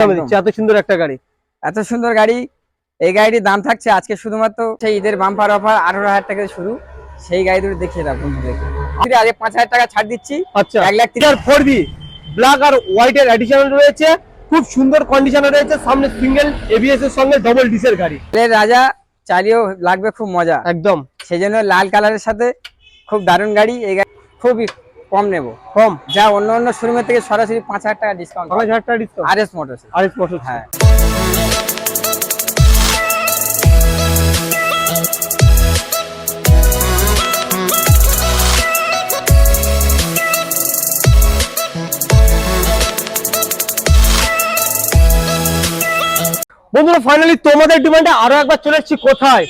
এত সুন্দর একটা গাড়ি। এত সুন্দর গাড়ি। এই গাড়িটির দাম থাকছে আজকে শুধুমাত্র সেই ঈদের বাম্পার অফার আঠারো হাজার টাকা শুরু। সেই গাড়ি দুটো দেখিয়ে দাও বন্ধুদেরকে আগে পাঁচ হাজার টাকা ছাড় দিচ্ছি। আচ্ছা। এক লাখ আর ফোর বি ব্ল্যাক আর হোয়াইট এর অ্যাডিশনাল রয়েছে। খুব সুন্দর কন্ডিশনে রয়েছে। সামনে সিঙ্গেল এবিএস এর সঙ্গে ডবল ডিসের গাড়ি। রাজা চালিয়েও লাগবে খুব মজা। একদম। সেই জন্য লাল কালারের সাথে খুব দারুণ গাড়ি। এই গাড়ি খুবই কম নেব। কম? যা অন্য অন্য শোরুমের থেকে সরাসরি পাঁচ হাজার টাকা ডিসকাউন্ট পাঁচ হাজার টাকা ডিসকাউন্ট আর এস মোটরস আরেক বছর হ্যাঁ। বন্ধুরা ফাইনালি তোমাদের ডিমান্ডে আরও একবার চলে এসেছি কোথায়?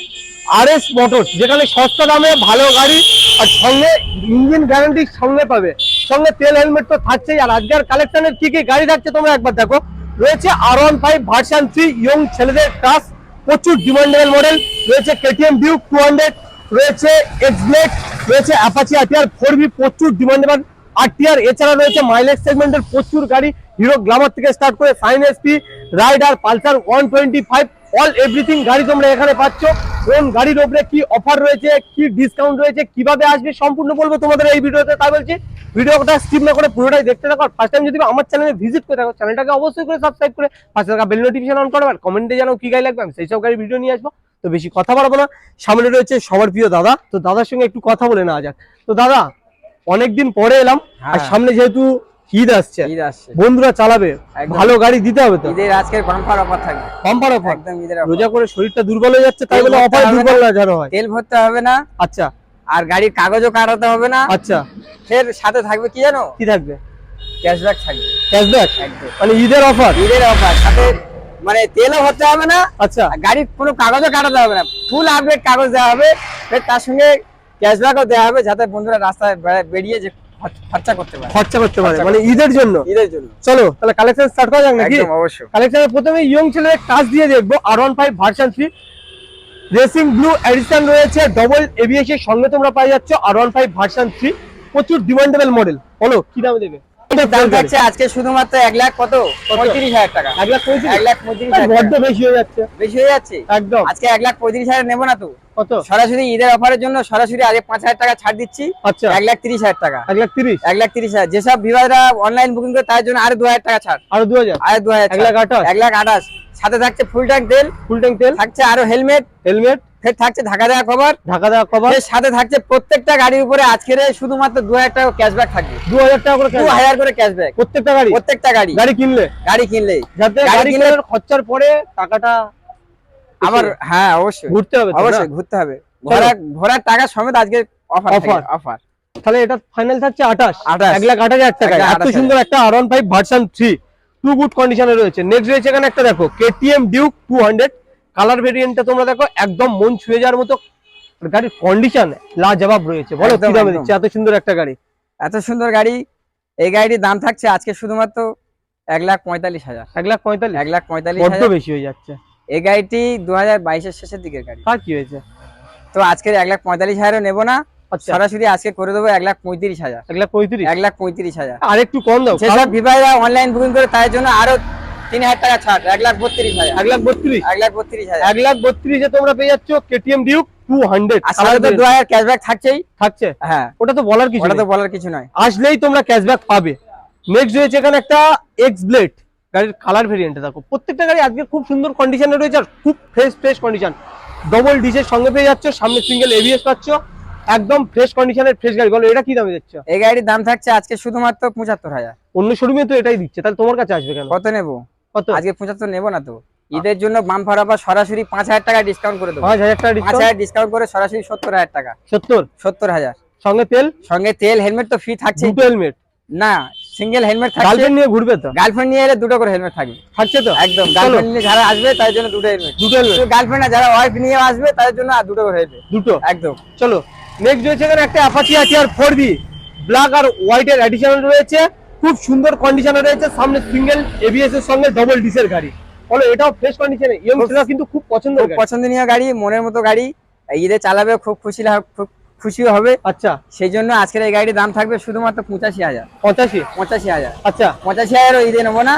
আর এস মোটরস যেখানে সস্তা দামে ভালো গাড়ি আর সঙ্গে ইঞ্জিন গ্যারান্টি সঙ্গে পাবে। সঙ্গে তেল হেলমেট তো থাকছেই। আর আজকের কালেকশনের কি কি গাড়ি থাকছে তোমরা একবার দেখো। রয়েছে R one five version three young ছেলেদের ক্লাস প্রচুর ডিমান্ডেবল মডেল রয়েছে কেটিএম ডিউক টু হান্ড্রেড রয়েছে এক্সব্লেড রয়েছে অ্যাপাচি আরটিআর ফোর বি প্রচুর ডিমান্ডেবল আরটিআর এছাড়া রয়েছে মাইলেজ সেগমেন্টের প্রচুর গাড়ি। হিরো গ্লামার থেকে স্টার্ট করে Shine SP Raider Pulsar one twenty five all everything গাড়ি তোমরা এখানে পাচ্ছ। কোন গাড়ির ওপরে কি অফার রয়েছে কি ডিসকাউন্ট রয়েছে কীভাবে আসবে সম্পূর্ণ বলব তোমাদের এই ভিডিওতে তাই বলছি। ভিডিওটা স্কিপ না করে পুরোটাই দেখতে থাকো। ফার্স্ট টাইম যদি আমার চ্যানেলে ভিজিট করে থাকো চ্যানেলটাকে অবশ্যই করে সাবস্ক্রাইব করে পাশে থাকা বেল নোটিফিকেশন অন করবে আর কমেন্টে জানাও কি গাড়ি লাগবে আমি সেই সব গাড়ি ভিডিও নিয়ে আসব। তো বেশি কথা বাড়াবো না। সামনে রয়েছে সবার প্রিয় দাদা। তো দাদার সঙ্গে একটু কথা বলে নেওয়া যাক। তো দাদা অনেকদিন পরে এলাম। আর হ্যাঁ। সামনে যেহেতু ঈদ আসছে। ঈদ আসছে। বন্ধুরা চালাবে। ভালো গাড়ি দিতে হবে তো? ঈদের আজকের বাম্পার অফার থাকবে। বাম্পার অফার একদম ঈদের। রোজা করে শরীরটা দুর্বল হয়ে যাচ্ছে তাই বলে অফার দুর্বল না। যেন হয়। তেল ভরতে হবে না। আচ্ছা। আর গাড়ির কাগজও কাটাতে হবে না। আচ্ছা। ফের সাথে থাকবে কি জানো? কি থাকবে? ক্যাশব্যাক থাকবে। ক্যাশব্যাক একদম। মানে ঈদের অফার ঈদের অফার সাথে মানে তেলও ভরতে হবে না। আচ্ছা। গাড়ির কোনো কাগজও কাটাতে হবে না। ফুল আপডেট কাগজ দেওয়া হবে। ফের তার সঙ্গে ক্যাশব্যাকও দেওয়া হবে যাতে বন্ধুরা রাস্তায় বেরিয়ে যে খরচ- খরচা করতে পারে। খরচা করতে পারে মানে ঈদের জন্য। ঈদের জন্য। চলো তাহলে কালেকশন স্টার্ট করা যাক নাকি? একদম অবশ্যই। কালেকশনের প্রথমে ইয়ং ছেলেদের কাজ দিয়ে দেখব R one five version three racing blue edition রয়েছে ডবল এবিএস এর সঙ্গে তোমরা পাই যাচ্ছ R one five version three প্রচুর ডিমান্ডেবল মডেল বলো কি দামে দেবে? দাম থাকছে আজকে শুধুমাত্র এক লাখ কত? পঁয়ত্রিশ হাজার টাকা। এক লাখ পঁয়ত্রিশ? এক লাখ পঁয়ত্রিশ বড্ড বেশি হয়ে যাচ্ছে। বেশি হয়ে যাচ্ছে? একদম। আজকে এক লাখ পঁয়ত্রিশ হাজার নেব না তো? কত? সরাসরি ঈদের অফারের জন্য সরাসরি আগে পাঁচ হাজার টাকা ছাড় দিচ্ছি। আচ্ছা। এক লাখ তিরিশ হাজার টাকা। এক লাখ তিরিশ? এক লাখ তিরিশ হাজার। যেসব বিভাগরা অনলাইন বুকিং করে তার জন্য আরও দু হাজার টাকা ছাড়। আরও দু হাজার? আরও দু হাজার এক লাখ আঠাশ? এক লাখ আঠাশ। সাথে থাকছে ফুল ট্যাঙ্ক তেল। ফুল ট্যাঙ্ক তেল? থাকছে আরও হেলমেট হেলমেট ফের থাকছে ঢাকা দেওয়া কভার ঢাকা দেওয়া কভার এর সাথে থাকছে প্রত্যেকটা গাড়ির উপরে আজকের শুধুমাত্র দু হাজার টাকা ক্যাশব্যাক থাকবে। দু হাজার টাকা করে দু। হাজার করে ক্যাশব্যাক প্রত্যেকটা গাড়ি? প্রত্যেকটা গাড়ি। গাড়ি কিনলে? গাড়ি কিনলে যাতে গাড়ি কিনলে- খরচার পরে টাকাটা আবার হ্যাঁ অবশ্যই। ঘুরতে হবে? অবশ্যই ঘুরতে হবে। ঘোরা ঘোরার টাকা সমেত আজকে অফার Offer। অফার তাহলে এটা ফাইনাল থাকছে আঠাশ। 28 এক লাখ আঠাশ হাজার টাকা এত সুন্দর একটা R one five version three too good কন্ডিশনে রয়েছে। নেক্সট রয়েছে এখানে একটা দেখো। KTM Duke two hundred colour ভেরিয়েন্টটা তোমরা দেখো একদম মন ছুঁয়ে যাওয়ার মতো গাড়ির কন্ডিশন লাজবাব রয়েছে। বলো কি দামে দিচ্ছে? এত সুন্দর একটা গাড়ি। এত সুন্দর গাড়ি এই গাড়িটির দাম থাকছে আজকে শুধুমাত্র এক লাখ পঁয়তাল্লিশ হাজার। এক লাখ পঁয়তাল্লিশ? এক লাখ পঁয়তাল্লিশ হাজার। বেশি হয়ে যাচ্ছে। এই গাড়িটি দু হাজার বাইশের শেষের দিকের গাড়ি। কার কি হয়েছে? তো আজকের এক লাখ পঁয়তাল্লিশ হাজারও নেব না আচ্ছা। সরাসরি আজকে করে দেবো এক লাখ পঁয়ত্রিশ হাজার। এক লাখ পঁয়ত্রিশ? এক লাখ পঁয়ত্রিশ হাজার। আর একটু কম দাও যেসব বিভাগরা অনলাইন বুকিং করে তার জন্য আরও তিন হাজার টাকা ছাড় এক লাখ বত্রিশ হাজার। এক লাখ বত্রিশ? এক লাখ বত্রিশ হাজার। এক লাখ বত্রিশে তোমরা পেয়ে যাচ্ছ কেটিএম ডিউক টু হান্ড্রেড। আর সাথে তো দু হাজার ক্যাশব্যাক থাকছেই। থাকছে? হ্যাঁ। ওটা তো বলার কিছু ওটা তো বলার কিছু নয়। আসলেই তোমরা ক্যাশব্যাক পাবে। নেক্সট রয়েছে এখানে একটা এক্স ব্লেড গাড়ির কালার ভেরিয়েন্টে দেখো। প্রত্যেকটা গাড়ি আজকে খুব সুন্দর কন্ডিশনে রয়েছে আর খুব ফ্রেশ ফ্রেশ কন্ডিশন ডবল ডিজের সঙ্গে পেয়ে যাচ্ছ সামনে সিঙ্গেল এবিএস পাচ্ছ। একদম ফ্রেশ কন্ডিশনের ফ্রেশ গাড়ি। বলো এটা কি দামে দিচ্ছ? এই গাড়ির দাম থাকছে আজকে শুধুমাত্র পঁচাত্তর হাজার। অন্য শোরুমে তো এটাই দিচ্ছে। তাহলে তোমার কাছে আসবে কেন? কত নেব? কত? আজকে পঁচাত্তর নেব না তো। ঈদের জন্য বাম ফারাবার সরাসরি পাঁচ হাজার টাকা ডিসকাউন্ট করে দেবো। পাঁচ হাজার টাকা পাঁচ ডিসকাউন্ট ডিসকাউন্ট করে সরাসরি সত্তর হাজার টাকা। সত্তর? সত্তর হাজার। সঙ্গে তেল? সঙ্গে তেল হেলমেট তো ফ্রি থাকছে। দুটো হেলমেট না সিঙ্গেল হেলমেট থাকছে। গার্লফ্রেন্ড নিয়ে ঘুরবে তো? গার্লফ্রেন্ড নিয়ে এলে দুটো করে হেলমেট থাকবে। থাকছে তো? একদম। গার্লফ্রেন্ড নিয়ে যারা আসবে তাদের জন্য দুটো হেলমেট দুটো হেলমেট গার্লফ্রেন্ড না যারা ওয়াইফ নিয়ে আসবে তাদের জন্য আর দুটো করে হেলমেট দুটো? একদম। চলো। নেক্সট রয়েছে এখানে একটা অ্যাপাচি আছে আর ফোর বি ব্ল্যাক আর হোয়াইট এর অ্যাডিশনাল রয়েছে। খুব সুন্দর কন্ডিশনে রয়েছে সামনে সিঙ্গেল এবিএস এর সঙ্গে ডবল ডিসের গাড়ি। বলো এটাও ফ্রেশ কন্ডিশনে ইয়ং কিন্তু খুব পছন্দ পছন্দনীয় গাড়ি মনের মতো গাড়ি। ঈদে চালাবে খুব খুশি খুব খুশি হবে। আচ্ছা। সেই জন্য আজকের এই গাড়ির দাম থাকবে শুধুমাত্র পঁচাশি হাজার। পঁচাশি? পঁচাশি হাজার। আচ্ছা। পঁচাশি হাজারও ঈদে নেব না।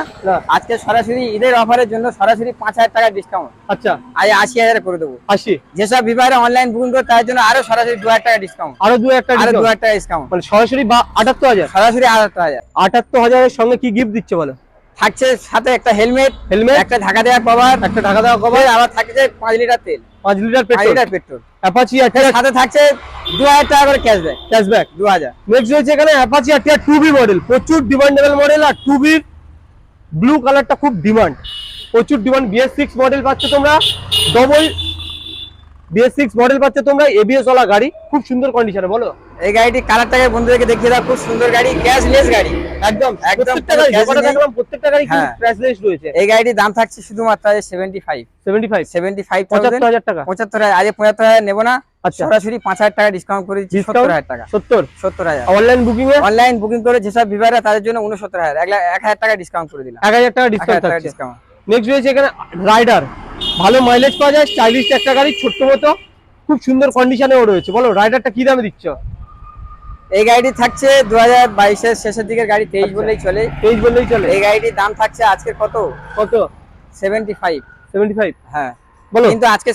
আজকে সরাসরি ঈদের অফারের জন্য সরাসরি পাঁচ হাজার টাকা ডিসকাউন্ট আচ্ছা। আজ আশি হাজার করে দেবো। আশি? যেসব বিভাগে অনলাইন বুকিং করে তার জন্য আরও সরাসরি দু হাজার টাকা ডিসকাউন্ট আরও দু একটা আরও দু হাজার টাকা ডিসকাউন্ট মানে সরাসরি বা আটাত্তর হাজার? সরাসরি আটাত্তর হাজার। আটাত্তর হাজারের সঙ্গে কি গিফট দিচ্ছে বলো? থাকছে সাথে একটা হেলমেট হেলমেট? একটা ঢাকা দেওয়ার কভার একটা ঢাকা দেওয়া কভার? আবার থাকছে পাঁচ লিটার তেল। পাঁচ litre petrol. Litre petrol. Apache আর সাথে থাকছে দু হাজার টাকা করে ক্যাশব্যাক ক্যাশব্যাক দু হাজার। নেক্সট রয়েছে এখানে Apache RTR two V model প্রচুর ডিমান্ডেবল মডেল আর টু বির ব্লু কালারটা খুব ডিমান্ড প্রচুর ডিমান্ড বিএস সিক্স মডেল পাচ্ছ তোমরা। ডবল বিএস সিক্স মডেল পাচ্ছ তোমরা। এবিএস ওয়ালা গাড়ি। খুব সুন্দর কন্ডিশনে বলো? এই গাড়িটি কালারটাকে বন্ধুদেরকে দেখিয়ে দাও খুব সুন্দর গাড়ি ক্যাশলেস গাড়ি। একদম একদম প্রত্যেকটা গাড়ি। ক্র্যাশলেস রয়েছে। এই গাড়িটির দাম থাকছে শুধুমাত্র seventy five seventy five seventy five পঁচাত্তর হাজার টাকা আজ নেব না। আচ্ছা। সরাসরি পাঁচ হাজার টাকা ডিসকাউন্ট করে দিচ্ছি টাকা। অনলাইন বুকিং এ? অনলাইন বুকিং করে যেসব তাদের জন্য উনসত্তর হাজার। এক লাখ এক হাজার টাকা ডিসকাউন্ট করে দিলাম। এক হাজার টাকা ডিসকাউন্ট থাকছে। নেক্সট রয়েছে এখানে রাইডার ভালো মাইলেজ পাওয়া যায় স্টাইলিশ একটা গাড়ি ছোট্ট মতো। খুব সুন্দর কন্ডিশনেও রয়েছে। বলো রাইডারটা কি দামে দিচ্ছ? এই গাড়িটি থাকছে দু হাজার বাইশের শেষের দিকের গাড়ি তেইশ আচ্ছা। বললেই চলে। তেইশ বললেই চলে। এই গাড়িটির দাম থাকছে আজকে কত? কত? Seventy five. Seventy five? হ্যাঁ। বলো। কিন্তু আজকে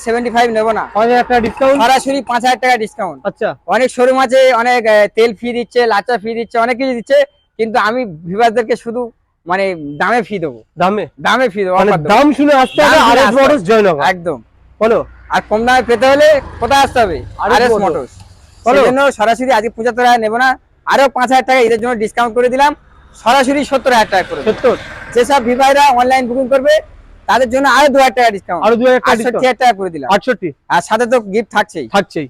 না। টাকা ডিসকাউন্ট সরাসরি পাঁচ হাজার টাকা ডিসকাউন্ট আচ্ছা। অনেক শোরুম আছে অনেক তেল ফি দিচ্ছে লাচা দিচ্ছে অনেক কিছু দিচ্ছে কিন্তু আমি শুধু মানে দামে ফি দেবো। দামে? দামে ফি দেবো মানে দাম শুনে আসতে হবে মোটরস জয়নগর। একদম। বলো। আর কম দামে পেতে হলে কোথায় আসতে হবে। মোটরস বলো। সেই জন্য সরাসরি আজকে পঁচাত্তর হাজার নেব না। আরও পাঁচ হাজার টাকা এদের জন্য ডিসকাউন্ট করে দিলাম। সরাসরি সত্তর হাজার টাকা করে। সত্তর? যেসব ভিভাইরা অনলাইন বুকিং করবে তাদের জন্য আরও দু হাজার টাকা ডিসকাউন্ট আরও দু হাজার টাকা করে দিলাম। আটষট্টি? আর সাথে তো গিফট থাকছেই। থাকছেই।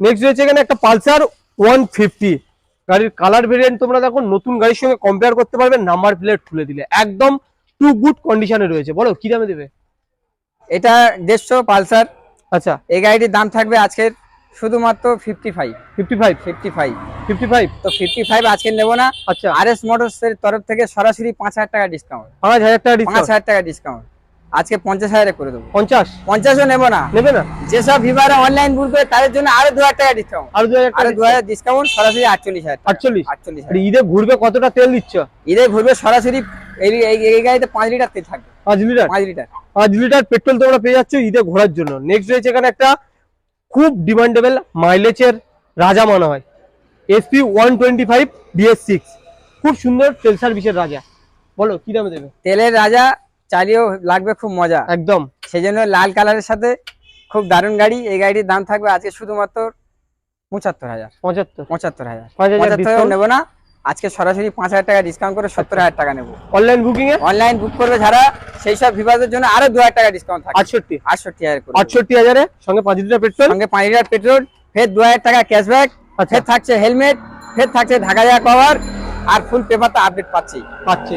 নেক্সট রয়েছে এখানে একটা পালসার ওয়ান ফিফটি গাড়ির কালার ভেরিয়েন্ট তোমরা দেখো নতুন গাড়ির সঙ্গে কম্পেয়ার করতে পারবে নাম্বার প্লেট খুলে দিলে। একদম টু গুড কন্ডিশনে রয়েছে। বলো কি দামে দেবে? এটা দেড়শো পালসার। আচ্ছা। এই গাড়িটির দাম থাকবে আজকের শুধুমাত্র fifty five fifty five fifty five fifty five তো ফিফটি ফাইভ আজকে নেব না। আচ্ছা। আর এস মোটরস এর তরফ থেকে সরাসরি পাঁচ হাজার টাকা ডিসকাউন্ট পাঁচ হাজার টাকা পাঁচ ডিসকাউন্ট হাজার টাকা ডিসকাউন্ট আজকে পঞ্চাশ হাজারে করে দেবো। পঞ্চাশ? পঞ্চাশও নেব না। নেবে না? যেসব ভিভারে অনলাইন বুক করে তাদের জন্য আরও দু হাজার টাকা ডিসকাউন্ট আরও দু হাজার টাকা দু হাজার ডিসকাউন্ট সরাসরি আটচল্লিশ হাজার আটচল্লিশ? আটচল্লিশ হাজার। ঈদে ঘুরবে কতটা তেল দিচ্ছ? ঈদে ঘুরবে সরাসরি এই এই- এই গাড়িতে পাঁচ লিটার তেল থাকবে। পাঁচ লিটার? পাঁচ লিটার। পাঁচ লিটার পেট্রোল তোমরা পেয়ে যাচ্ছ ঈদে ঘোরার জন্য। নেক্সট রয়েছে এখানে একটা খুব ডিমান্ডেবল মাইলেজের রাজা মনে হয়। SP one twenty five BS six খুব সুন্দর তেল সার্ভিসের রাজা। বলো কি দামে দেবে? তেলের রাজা চালিয়েও লাগবে খুব মজা। একদম। সেই জন্য লাল কালারের সাথে খুব দারুণ গাড়ি। এই গাড়ির দাম থাকবে আজকে শুধুমাত্র পঁচাত্তর হাজার। পঁচাত্তর। পঁচাত্তর হাজার। পাঁচ পঁচাত্তর নেব না। আজকে সরাসরি পাঁচ হাজার টাকা ডিসকাউন্ট করে সত্তর হাজার টাকা নেব। অনলাইন বুকিং এ? অনলাইন বুক করবে যারা সেই সব বিভাগের জন্য আরও দু হাজার টাকা ডিসকাউন্ট থাকবে। আটষট্টি। আটষট্টি হাজার আটষট্টি হাজারে? সঙ্গে পাঁচ লিটার পেট্রোল সঙ্গে পাঁচ লিটার পেট্রোল ফের দু হাজার টাকা ক্যাশব্যাক আচ্ছা। ফের থাকছে হেলমেট ফের থাকছে ঢাকা দেওয়া কভার আর ফুল পেপার তো আপডেট পাচ্ছি। পাচ্ছি।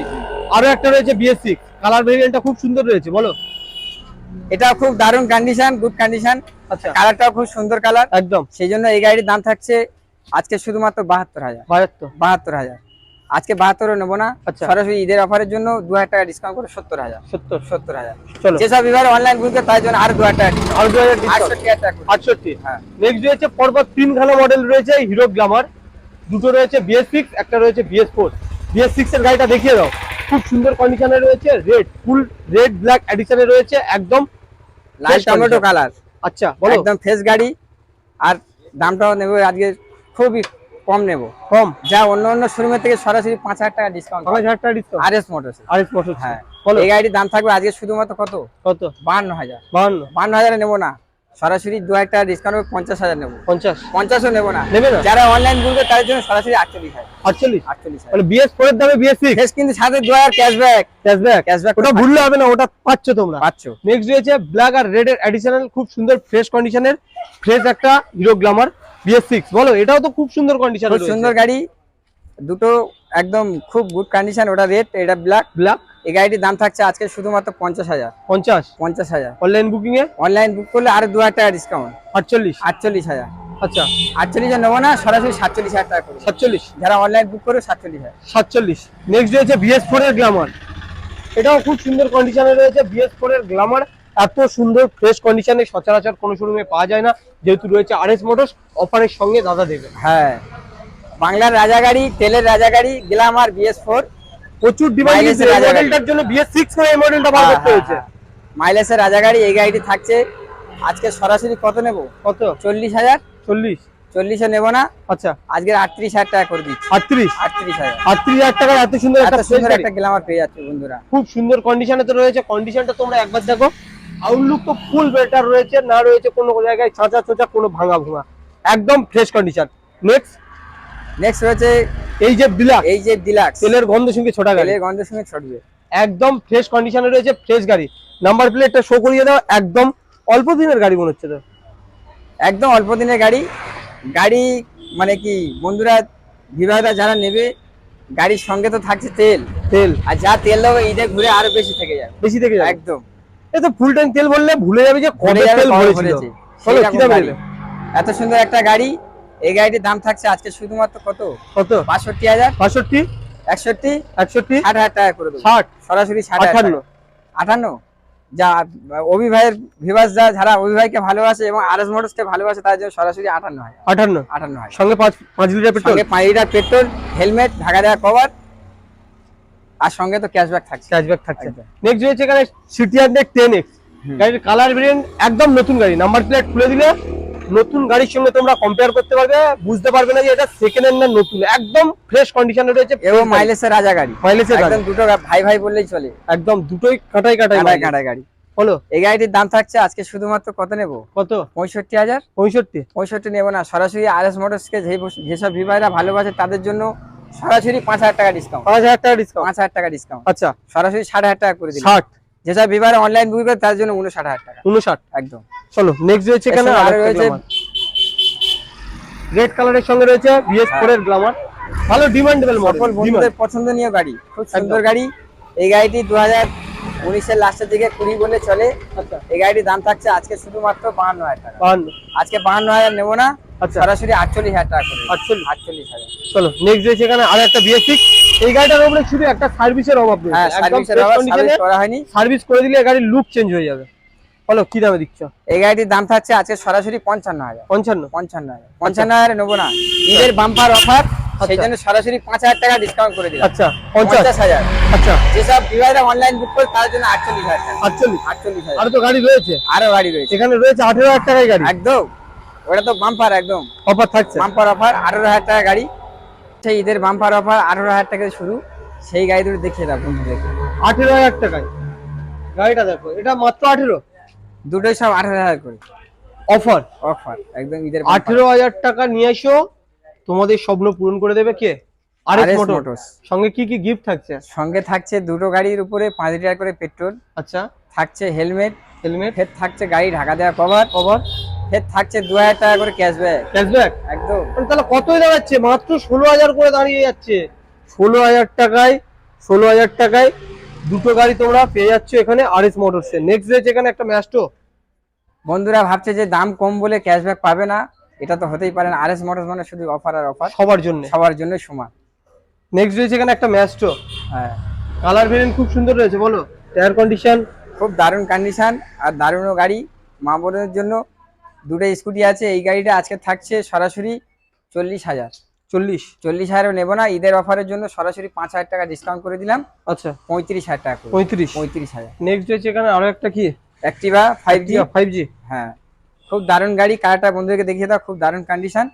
আরও একটা রয়েছে বিএস সিক্স কালার ভেরিয়েন্টটা খুব সুন্দর রয়েছে বলো। এটা খুব দারুণ কন্ডিশন গুড কন্ডিশন আচ্ছা। কালারটাও খুব সুন্দর কালার একদম। সেই জন্য এই গাড়ির দাম থাকছে আজকে শুধুমাত্র বাহাত্তর হাজার। বাহাত্তর? বাহাত্তর হাজার। আজকে বাহাত্তরও নেব না আচ্ছা। সরাসরি ঈদের অফারের জন্য দু হাজার টাকা ডিসকাউন্ট করে সত্তর হাজার। সত্তর। সত্তর হাজার। চলো। যেসব বিভাগে অনলাইন বুক তার জন্য আর দু হাজার টাকা। আরও দু হাজার আটষট্টি হ্যাঁ। নেক্সট রয়েছে পরপর তিনখানা মডেল রয়েছে হিরো গ্লামার দুটো রয়েছে বিএস সিক্স একটা রয়েছে বিএস ফোর বিএস সিক্স এর গাড়িটা দেখিয়ে দাও। খুব সুন্দর কন্ডিশনে রয়েছে। রেড ফুল রেড ব্ল্যাক এডিশনে রয়েছে একদম লাল টমেটো কালার আচ্ছা বলো। একদম ফ্রেশ গাড়ি। আর দামটাও নেবে আজকে খুবই কম নেব। কম? যা অন্য অন্য শোরুমের থেকে সরাসরি পাঁচ হাজার টাকা ডিসকাউন্ট পাঁচ হাজার টাকা discount R S Motors R S motor হ্যাঁ। বলো। এই গাড়ির দাম থাকবে আজকে শুধুমাত্র কত? কত? বাহান্ন হাজার। বাহান্ন হাজারে নেব না। সরাসরি দু হাজার টাকা ডিসকাউন্ট হবে পঞ্চাশ হাজার নেব। পঞ্চাশ? পঞ্চাশও নেব না। নেবে না? যারা অনলাইন বুঝবে তাদের জন্য সরাসরি আটচল্লিশ হাজার। আটচল্লিশ? আটচল্লিশ মানে বিএস ফোর এর দামে বিএস সিক্স শেষ কিন্তু সাথে দু হাজার ক্যাশব্যাক ক্যাশব্যাক ক্যাশব্যাক ওটা ভুললে হবে না ওটা পাচ্ছ তোমরা। পাচ্ছ। নেক্সট রয়েছে ব্ল্যাক আর রেড এর অ্যাডিশনাল খুব সুন্দর ফ্রেশ কন্ডিশনের ফ্রেশ একটা হিরো গ্লামার বলো এটাও তো খুব সুন্দর কন্ডিশন খুব সুন্দর গাড়ি দুটো একদম খুব গুড কন্ডিশন ওটা রেড এটা ব্ল্যাক ব্ল্যাক এই গাড়িটির দাম থাকছে আজকে শুধুমাত্র পঞ্চাশ হাজার। পঞ্চাশ? পঞ্চাশ হাজার। অনলাইন বুকিং এ? অনলাইন বুক করলে আরও দু হাজার টাকা ডিসকাউন্ট আটচল্লিশ? আটচল্লিশ হাজার। আচ্ছা। আটচল্লিশ নেব না সরাসরি সাতচল্লিশ হাজার টাকা করে সাতচল্লিশ? যারা অনলাইন বুক করে সাতচল্লিশ হাজার। সাতচল্লিশ। নেক্সট রয়েছে বিএস ফোর এর গ্লামার এটাও খুব সুন্দর কন্ডিশনে রয়েছে বিএস ফোর এর গ্লামার এত সুন্দর ফ্রেশ কন্ডিশনে সচরাচর কোনো শোরুমে পাওয়া যায় না। যেহেতু রয়েছে আর এস মোটরস অফারের সঙ্গে দাদা দেবে। হ্যাঁ। বাংলার রাজা গাড়ি তেলের রাজা গাড়ি গ্লামার বিএস ফোর প্রচুর ডিমান্ড মডেলটার জন্য বিএস সিক্স করে এই মডেলটা বার করতে হয়েছে। মাইলেজের রাজা গাড়ি এই গাড়িটি থাকছে। আজকে সরাসরি কত নেব? কত? চল্লিশ হাজার। চল্লিশ? চল্লিশে নেব না। আচ্ছা। আজকে আটত্রিশ হাজার টাকা করে দিচ্ছি। আটত্রিশ? আটত্রিশ হাজার। আটত্রিশ হাজার টাকার এত সুন্দর একটা সুন্দর একটা গ্লামার পেয়ে যাচ্ছে বন্ধুরা। খুব সুন্দর কন্ডিশনে তো রয়েছে। কন্ডিশনটা তোমরা একবার দেখো। আউটলুক তো ফুল বেটার রয়েছে না রয়েছে কোনো জায়গায় চাঁচা চোচা কোনো ভাঙা ভাঙা। একদম ফ্রেশ কন্ডিশন নেক্সট নেক্সট রয়েছে এই যে বিলাক এই যে ডিলাক্স তেলের গন্ধ সঙ্গে ছোটা গাড়ি। তেলের গন্ধের সঙ্গে ছড়বে একদম ফ্রেশ কন্ডিশনে রয়েছে ফ্রেশ গাড়ি। নাম্বার প্লেটটা শো করিয়ে দাও একদম অল্প দিনের গাড়ি মনে হচ্ছে তো। একদম অল্প দিনের গাড়ি। গাড়ি মানে কি বন্ধুরা বিবাহটা যারা নেবে গাড়ির সঙ্গে তো থাকছে তেল। তেল। আর যা তেল দেবো ঈদে ঘুরে আরও বেশি থেকে যাবে। বেশি থেকে যাবে। একদম। এ তো ফুল তেল বললে ভুলে যাবে যে যাবে তেল ভরেছিল। চলো কি দামে? এত সুন্দর একটা গাড়ি। এই গাড়িটির দাম থাকছে আজকে শুধুমাত্র কত? কত? বাষট্টি হাজার। বাষট্টি? একষট্টি? একষট্টি? ষাট হাজার টাকা করে দেবো। ষাট? সরাসরি ষাট হাজার আঠান্ন? টাকা। আটান্ন যা অভিভাইয়ের ভিভাস যা যারা অভিভাইকে ভালোবাসে এবং আর এস মোটরসকে ভালোবাসে তার জন্য সরাসরি আটান্ন হয় আঠান্ন? আটান্ন হয় সঙ্গে পাঁচ পাঁচ লিটার পেট্রোল? পাঁচ লিটার পেট্রোল হেলমেট ঢাকা দেওয়া কভার আর সঙ্গে তো ক্যাশব্যাক থাকছে। ক্যাশব্যাক থাকছে। নেক্সট রয়েছে এখানে সিটি হান্ড্রেড টেন এক্স গাড়ির কালার ভেরিয়েন্ট একদম নতুন গাড়ি। নাম্বার প্লেট খুলে দিলে নতুন গাড়ির সঙ্গে তোমরা কম্পেয়ার করতে পারবে বুঝতে পারবে না যে এটা সেকেন্ড হ্যান্ড না নতুন। একদম ফ্রেশ কন্ডিশনে রয়েছে এবং মাইলেজের রাজা গাড়ি। মাইলেজের একদম দুটো ভাই ভাই বললেই চলে। একদম দুটোই কাটাই কাটাই কাঁটায় কাঁটায় গাড়ি। বলো। এই গাড়িটির দাম থাকছে আজকে শুধুমাত্র কত নেব? কত? পঁয়ষট্টি হাজার। পঁয়ষট্টি। পঁয়ষট্টি নেব না। সরাসরি আর এস মোটরসকে যেসব ভিভাইরা ভালোবাসে তাদের জন্য সরাসরি পাঁচ হাজার টাকা ডিসকাউন্ট পাঁচ হাজার টাকা ডিসকাউন্ট পাঁচ হাজার টাকা ডিসকাউন্ট আচ্ছা। সরাসরি ষাট হাজার টাকা করে ষাট। যেসব ভিভাইরা অনলাইন বুক তার জন্য উনষাট হাজার টাকা। উনষাট। একদম। চলো নেক্সট রয়েছে এখানে আরও রয়েছে রেড কালারের সঙ্গে রয়েছে বিএস ফোর এর গ্লামার ভালো ডিমান্ডেবল মডেল বন্ধুদের পছন্দনীয় গাড়ি। খুব সুন্দর গাড়ি। এই গাড়িটি দু হাজার উনিশের লাস্টের দিকে কুড়ি বলে চলে। আচ্ছা। এই গাড়িটির দাম থাকছে আজকে শুধুমাত্র বাহান্ন হাজার টাকা। আজকে বাহান্ন হাজার নেব না। আচ্ছা। সরাসরি আটচল্লিশ হাজার টাকা করে। আটচল্লিশ। আটচল্লিশ হাজার। চলো নেক্সট আর একটা বিএস এই গাড়িটার উপরে শুধু একটা সার্ভিসের অভাব হ্যাঁ সার্ভিসের সার্ভিস করা হয়নি। সার্ভিস করে দিলে গাড়ির লুক চেঞ্জ হয়ে যাবে। বলো কি দামে দিচ্ছ? এই গাড়িটির দাম থাকছে আজকে সরাসরি পঞ্চান্ন হাজার। পঞ্চান্ন? পঞ্চান্ন হাজার। পঞ্চান্ন হাজারে নেব না। ঈদের বাম্পার অফার সেই আচ্ছা। জন্য সরাসরি পাঁচ হাজার টাকা ডিসকাউন্ট করে দিলাম। আচ্ছা পঞ্চাশ। হাজার। আচ্ছা। যেসব অনলাইন বুক করে তার জন্য আটচল্লিশ হাজার আটচল্লিশ। আটচল্লিশ হাজার। আর তো গাড়ি রয়েছে। আরও গাড়ি রয়েছে। এখানে রয়েছে আঠেরো হাজার টাকায় গাড়ি। একদম। ওটা তো বাম্পার একদম। অফার থাকছে? বাম্পার অফার আঠারো হাজার টাকা গাড়ি। সেই ঈদের বাম্পার অফার আঠারো হাজার টাকা শুরু। সেই গাড়ি দুটো দেখিয়ে দাও বন্ধুদেরকে আঠেরো হাজার টাকায়। গাড়িটা দেখো এটা মাত্র আঠেরো? দুটোই সব আঠারো হাজার করে। অফার অফার একদম ঈদের আঠেরো হাজার টাকা নিয়ে এসো তোমাদের স্বপ্ন পূরণ করে দেবে কে? আরএস মোটরস সঙ্গে কি কি গিফট থাকছে? সঙ্গে থাকছে দুটো গাড়ির উপরে পাঁচ লিটার করে পেট্রোল আচ্ছা। থাকছে হেলমেট হেলমেট ফের থাকছে গাড়ি ঢাকা দেওয়া কভার কভার ফের থাকছে দু হাজার টাকা করে ক্যাশব্যাক ক্যাশব্যাক একদম। তাহলে কতই দাঁড়াচ্ছে? মাত্র ষোলো হাজার করে দাঁড়িয়ে যাচ্ছে। ষোলো হাজার টাকায় ষোলো হাজার টাকায় দুটো গাড়ি তোমরা পেয়ে যাচ্ছ এখানে আর এস মোটরসে নেক্সট রয়েছে এখানে একটা ম্যাস্টো বন্ধুরা ভাবছে যে দাম কম বলে ক্যাশব্যাক পাবে না। এটা তো হতেই পারে না। আর এস মোটরস মানে শুধু অফার আর অফার সবার জন্য। সবার জন্য সমান। নেক্সট রয়েছে এখানে একটা ম্যাস্টো হ্যাঁ। কালার ভেরিয়েন্ট খুব সুন্দর রয়েছে বলো? এয়ার কন্ডিশন খুব দারুণ কন্ডিশন আর দারুণও গাড়ি। মা বোনের জন্য দুটো স্কুটি আছে এই গাড়িটা আজকে থাকছে সরাসরি চল্লিশ হাজার। চল্লিশ? চল্লিশ হাজারও নেব না ঈদের অফারের জন্য সরাসরি পাঁচ হাজার টাকা ডিসকাউন্ট করে দিলাম। আচ্ছা। পঁয়ত্রিশ হাজার টাকা পঁয়ত্রিশ? পঁয়ত্রিশ হাজার। নেক্সট হচ্ছে এখানে আরও একটা কি? Activa five G five G হ্যাঁ। খুব দারুণ গাড়ি কারটা বন্ধুদেরকে দেখিয়ে দাও খুব দারুণ কন্ডিশন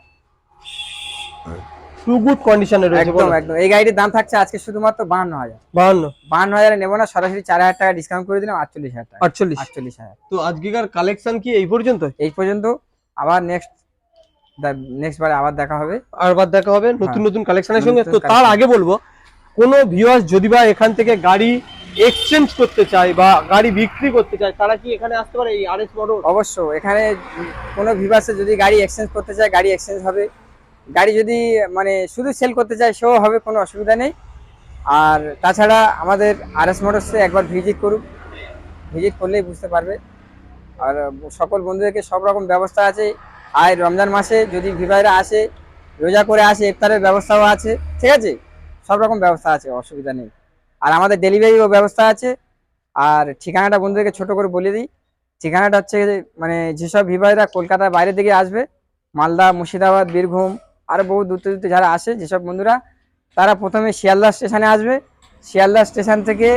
টু গুড কন্ডিশনে রয়েছে একদম একদম। এই গাড়িটির দাম থাকছে আজকে শুধুমাত্র বাহান্ন হাজার। বাহান্ন। বাহান্ন হাজারে নেব না সরাসরি চার হাজার টাকা ডিসকাউন্ট করে দিলাম আটচল্লিশ হাজার টাকা। আটচল্লিশ। আটচল্লিশ হাজার। তো আজকেকার কালেকশন কি এই পর্যন্ত? এই পর্যন্ত আবার নেক্সট নেক্সট বারে আবার দেখা হবে। আর বাদ দেখা হবে নতুন নতুন কালেকশনের সঙ্গে। তো তার আগে বলব কোনো ভিউয়ার্স যদি বা এখান থেকে গাড়ি এক্সচেঞ্জ করতে চায় বা গাড়ি বিক্রি করতে চায় তারা কি এখানে আসতে পারে এই আরএস মোটর অবশ্য এখানে কোনো ভিভার্সে যদি গাড়ি এক্সচেঞ্জ করতে চায় গাড়ি এক্সচেঞ্জ হবে। গাড়ি যদি মানে শুধু সেল করতে চায়, সেও হবে, কোনো অসুবিধা নেই। আর তাছাড়া আমাদের আর এস মোটরসে একবার ভিজিট করুক। ভিজিট করলেই বুঝতে পারবে। আর সকল বন্ধুদেরকে সব রকম ব্যবস্থা আছে। আর রমজান মাসে যদি ভিভাইরা আসে, রোজা করে আসে, ইফতারের ব্যবস্থাও আছে, ঠিক আছে? সব রকম ব্যবস্থা আছে, অসুবিধা নেই। আর আমাদের ডেলিভারিও ব্যবস্থা আছে। আর ঠিকানাটা বন্ধুদেরকে ছোট করে বলে দিই। ঠিকানাটা হচ্ছে মানে যেসব ভিভাইরা কলকাতার বাইরে থেকে আসবে, মালদা, মুর্শিদাবাদ, বীরভূম আরও বহু দূর দূর যারা আসে, যেসব বন্ধুরা, তারা প্রথমে শিয়ালদা স্টেশনে আসবে। শিয়ালদা স্টেশন থেকে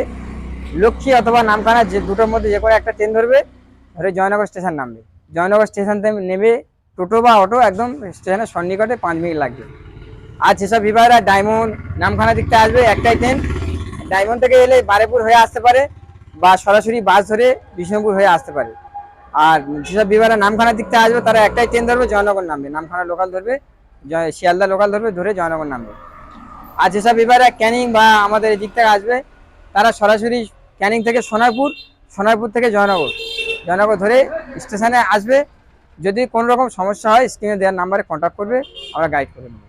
লক্ষ্মী অথবা নামখানা যে দুটোর মধ্যে যে কোনো একটা ট্রেন ধরবে, ধরে জয়নগর স্টেশন নামবে। জয়নগর স্টেশন থেকে নেবে টোটো বা অটো একদম স্টেশনের সন্নিকটে পাঁচ মিনিট লাগবে। আর যেসব বিভাগরা ডায়মন্ড নামখানা দিকতে আসবে, একটাই ট্রেন। ডায়মন্ড থেকে এলে বারেপুর হয়ে আসতে পারে বা সরাসরি বাস ধরে বিষ্ণুপুর হয়ে আসতে পারে। আর যেসব বিভাগরা নামখানা দিকতে আসবে, তারা একটাই ট্রেন ধরবে, জয়নগর নামবে। নামখানা লোকাল ধরবে। শিয়ালদা লোকাল ধরবে, ধরে জয়নগর নামবে। আর যেসব এবারে ক্যানিং বা আমাদের এদিক থেকে আসবে, তারা সরাসরি ক্যানিং থেকে সোনারপুর সোনারপুর থেকে জয়নগর। জয়নগর ধরে স্টেশনে আসবে। যদি কোনো রকম সমস্যা হয় স্ক্রিনে দেওয়ার নাম্বারে কন্ট্যাক্ট করবে, আমরা গাইড করে দেবো